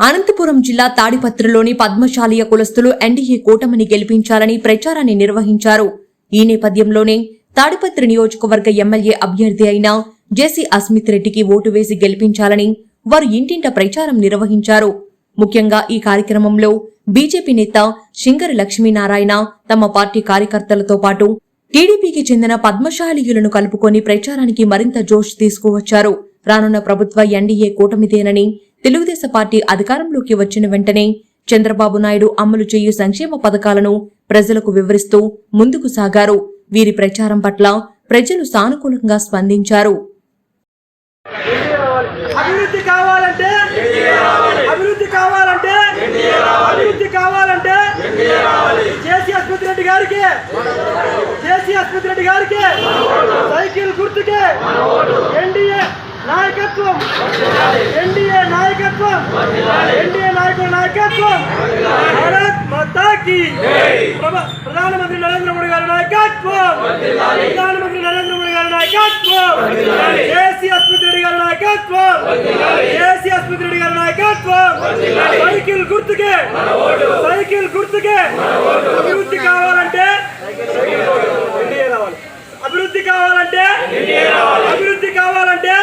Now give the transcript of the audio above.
అనంతపురం జిల్లా తాడిపత్రిలోని పద్మశాలియ కులస్తులు ఎన్డీఏ కూటమిని గెలిపించాలని ప్రచారాన్ని నిర్వహించారు. ఈ నేపథ్యంలోనే తాడిపత్రి నియోజకవర్గ ఎమ్మెల్యే అభ్యర్థి అయిన జెసి అస్మిత్ రెడ్డికి ఓటు వేసి గెలిపించాలని వారు ఇంటింట ప్రచారం నిర్వహించారు. ముఖ్యంగా ఈ కార్యక్రమంలో బీజేపీ నేత శింగరి లక్ష్మీనారాయణ తమ పార్టీ కార్యకర్తలతో పాటు టీడీపీకి చెందిన పద్మశాలీయులను కలుపుకొని ప్రచారానికి మరింత జోష్ తీసుకువచ్చారు. రానున్న ప్రభుత్వ ఎన్డీఏ కూటమిదేనని తెలుగుదేశం పార్టీ అధికారంలోకి వచ్చిన వెంటనే చంద్రబాబు నాయుడు అమలు చేయు సంక్షేమ పథకాలను ప్రజలకు వివరిస్తూ ముందుకు సాగారు. వీరి ప్రచారం పట్ల ప్రజలు సానుకూలంగా స్పందించారు. అభివృద్ధి కావాలంటే అభివృద్ధి కావాలంటే అభివృద్ధి కావాలంటే రెడ్డి గారికి రెడ్డి గారికి సైకిల్ గుర్తుకే ప్రధానమంత్రి నరేంద్ర మోడీ గారి నాయకత్వం. ప్రధానమంత్రి నరేంద్ర మోడీ గారి నాయకత్వం. ఏసీ అస్మిత్ రెడ్డి గారి నాయకత్వం. కేసీ అస్మిత్ రెడ్డి గారి నాయకత్వం. సైకిల్ గుర్తుకే. సైకిల్ గుర్తుకే. అభివృద్ధి కావాలంటే అభివృద్ధి కావాలంటే అభివృద్ధి కావాలంటే